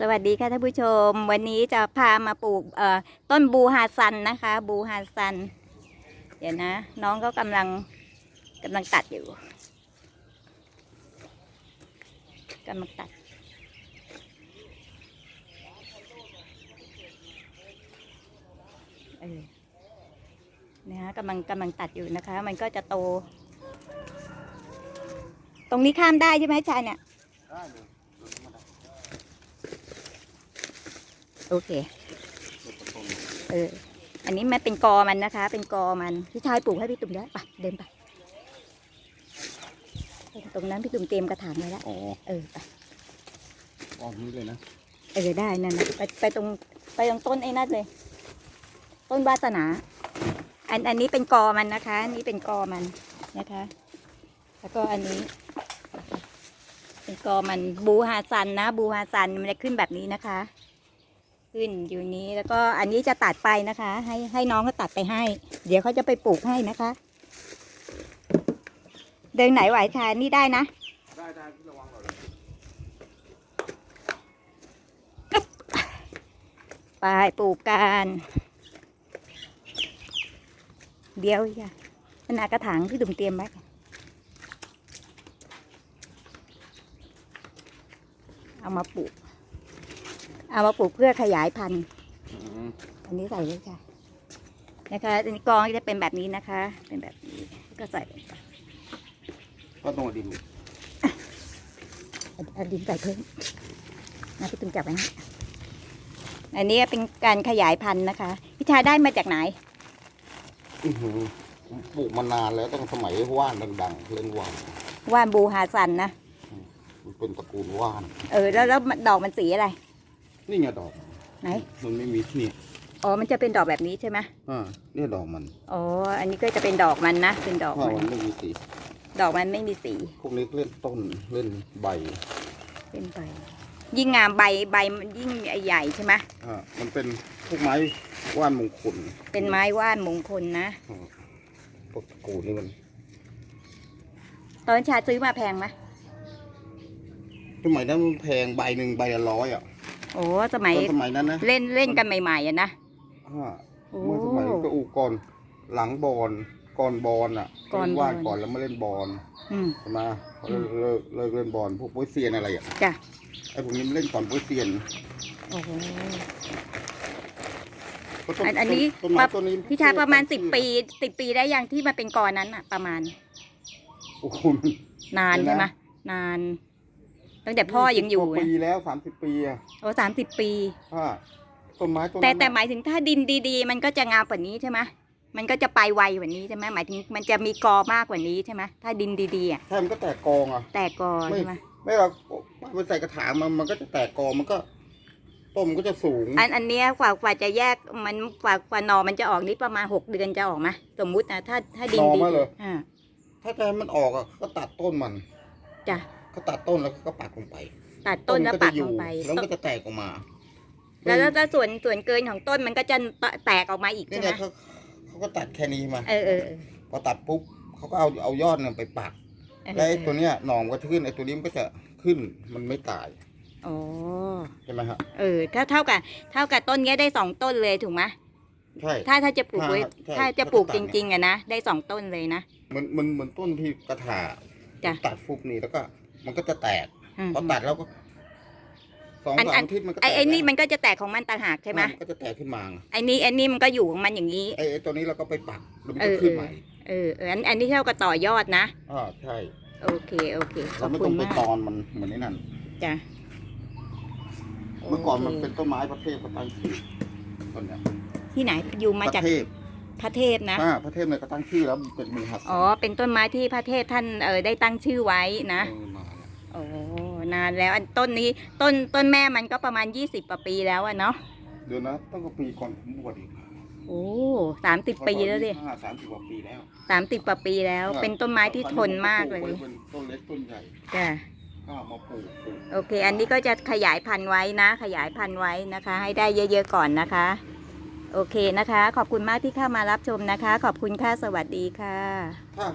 สวัสดีค่ะท่านผู้ชม วันนี้จะพามาปลูกต้นบูฮาซันนะคะ บูฮาซัน เดี๋ยวนะ น้องก็กำลังกำลังตัดอยู่กำลังตัด เออนะคะกำลังกำลังตัดอยู่นะคะ มันก็จะโต ตรงนี้ข้ามได้ใช่ไหมชายเนี่ยได้ โอเคโดนตะโกนเออ อันนี้มันเป็นกอมันนะคะ เป็นกอมัน พี่ชายปลูกให้พี่ตุ่มได้ปะเดินไป ตรงนั้นพี่ตุ่มเตรียมกระถางไว้แล้วอ๋อเออไปออกนี้เลยนะ เออได้นั่นนะไปไปตรงไปตรงต้นไอ้นั่นเลย ต้นวาสนา อันอันนี้เป็นกอมันนะคะ อันนี้เป็นกอมันนะคะ แล้วก็อันนี้ เป็นกอมันบูฮาซันนะ บูฮาซันมันจะขึ้นแบบนี้นะคะ ขึ้นอยู่นี้แล้วก็อันนี้จะตัดไปนะคะ ให้ให้น้องเขาตัดไปให้ เดี๋ยวเขาจะไปปลูกให้นะคะ เดินไหนไหวชายนี่ได้นะได้ได้ระวังก่อนเลยไปปลูกกันเดี๋ยวอย่าขนากระถางที่ดุมเตรียมไว้เอามาปลูก เอามาปลูกเพื่อขยายพันธุ์อืมอันนี้ใส่เลยค่ะ นะคะอันนี้กองจะเป็นแบบนี้นะคะ เป็นแบบนี้ก็ใส่ลงไปก็ตรงดินเอาเอาดินใส่เพิ่มนะพี่ตุ้มจับไว้ให้อันนี้เป็นการขยายพันธุ์นะคะพี่ชายได้มาจากไหนอื้อหือผมปลูกมานานแล้วตั้งสมัยว่านดังๆเล่นว่านว่านบูฮาซันนะมันเป็นตระกูลว่าน เออ แล้วแล้วมันดอกมันสีอะไร นี่ไงดอกไหนมันไม่มีนี่อ๋อ มันจะเป็นดอกแบบนี้ใช่ไหมอ่าเนี่ยดอกมันอ๋ออันนี้ก็จะเป็นดอกมันนะ เป็นดอกถ้ามันมันไม่มีสีดอกมันไม่มีสี พวกนี้เล่นต้นเล่นใบ เป็นใบ ยิ่งงามใบใบมันยิ่งใหญ่ใช่ไหมอ่ามันเป็นพวกไม้ว่านมงคล เป็นไม้ว่านมงคลนะอ่าพวกตระกูลนี่มัน ตอนชาซื้อมาแพงไหมสมัยนั้นมันแพงใบหนึ่งใบละร้อยอะ โอ้สมัยตอนสมัยนั้นนะเล่นเล่นกันใหม่ๆอะนะอ่าโอ้ เมื่อสมัยก็อูก่อนหลังบอลก่อนบอลอะก่อนเล่นว่านบอลก่อนแล้วมาเล่นบอลอืม ใช่ไหมเขาเลิกเลิกเล่นบอลพวกโปยเซียนอะไรอะจ้ะ ไอ้พวกนี้มันเล่นก่อนโปยเซียนโอ้โห ก็ต้อันอันนี้ต้นไม้ต้นนี้พี่ชายประมาณสิบปีสิบปีได้ยังที่มาเป็นกอนั้นอะประมาณ โอ้โห นานเดี๋ยวนะใช่ไหมนาน ตั้งแต่พ่อยังอยู่20กว่านะปีแล้วสามสิบปีอะโอ้สามสิบปีอ่าต้นไม้ต้นแต่นั้นแต่น่ะหมายถึงถ้าดินดีๆ มันก็จะงามกว่านี้ใช่ไหมมันก็จะไปไวกว่านี้ใช่ไหมหมายถึงมันจะมีกอมากกว่านี้ใช่ไหมถ้าดินดีๆอะใช่มันก็แตกกองอะแตกกอใช่ไหมไม่เราไปใส่กระถางมันมันก็จะแตกกองมันก็ต้นมันก็จะสูง อันอันเนี้ยกว่ากว่าจะแยกมันกว่ากว่าหนอมันจะออกนี่ประมาณหกเดือนจะออกไหมสมมุตินะถ้าถ้าดินหน่อดีมาเลยอ่าถ้าจะให้มันออกอะก็ตัดต้นมันจ้ะ ก็ตัดต้นแล้วก็ปักลงไปตัดต้นแล้วมัปัจะกอลยู่งไปแล้วมันก็จะแตกออกมา แล้วแล้วแล้วส่วนส่วนเกินของต้นมันก็จะแตกออกมาอีกนี่ใช่ไหไงมเขาเขาก็ตัดแค่นี้มาเออเออเออพอตัดปุ๊บเขาก็เอาเอายอดเนี่ยไปปักเออแล้วไอ้ตัวเนี้ยหนองก็จะขึ้นไอ้ตัวนี้มันก็จะขึ้นมันไม่ตายอ๋อใช่ไหมฮะเออถ้าเท่ากับเท่ากับต้นเนี้ยได้สองต้นเลยถูกไหมใช่ ถ้าถ้าจะปลูกไว้ใช่ถ้าจะปลูกจริง ๆอะนะได้สองต้นเลยนะมันมันเหมือนต้นที่กระถาจ้ะตัดฟุกนี่แล้วก็ มันก็จะแตกอืมพอตัดแล้วก็สองอันสาอัมนอาทิตย์มันก็ไอ้แตกไอ้นี่แล้วมันก็จะแตกของมันต่างหากใช่ไหมนก็จะแตกขึ้นมาไงไอ้นี่ไอ้นี่มันก็อยู่ของมันอย่างนี้ ไอ้ไอ้ตัวนี้เราก็ไปปักแล้วมันเอก็อขึ้นใหม่เออเอออันอันนี้เท่ากับต่อยอดนะ อ่าใช่ โอเคโอเคขอเราบไม่คุต้อณงไปมากตอนมันเหมือนนี่นั่น จ้ะเมื่อก่อนมันโคเป็นต้นไม้ประเทศก็ตั้งชื่อต้นเนี้ยที่ไหนอยู่มาประจากเทศ พระเทพนะ อ่าประเทศเนี่ยก็ตั้งชื่อแล้วเป็นมือหัดอ๋อ เป็นต้นไม้ที่พระเทพท่านเออได้ตั้งชื่อไว้นะ เออมาแล้วโอ้นานแล้วอันต้นนี้ต้นต้นแม่มันก็ประมาณยี่สิบกว่าปีแล้วอะเนาะเดี๋ยวนะตั้งแต่ปีก่อนผมบวชอีกโอ้สามสิบปีแล้วดิห้าสามสิบกว่าปีแล้วสามสิบกว่าปีแล้ว เป็นต้นไม้ที่ทนมากเลยเป็นต้นเล็กต้นใหญ่จ้ะก็เอามาปลูกปลูก โอเค อันนี้ก็จะขยายพันธุ์ไว้นะ ขยายพันธุ์ไว้นะคะ ให้ได้เยอะๆก่อนนะคะ โอเคนะคะ ขอบคุณมากที่เข้ามารับชมนะคะ ขอบคุณค่ะ สวัสดีค่ะ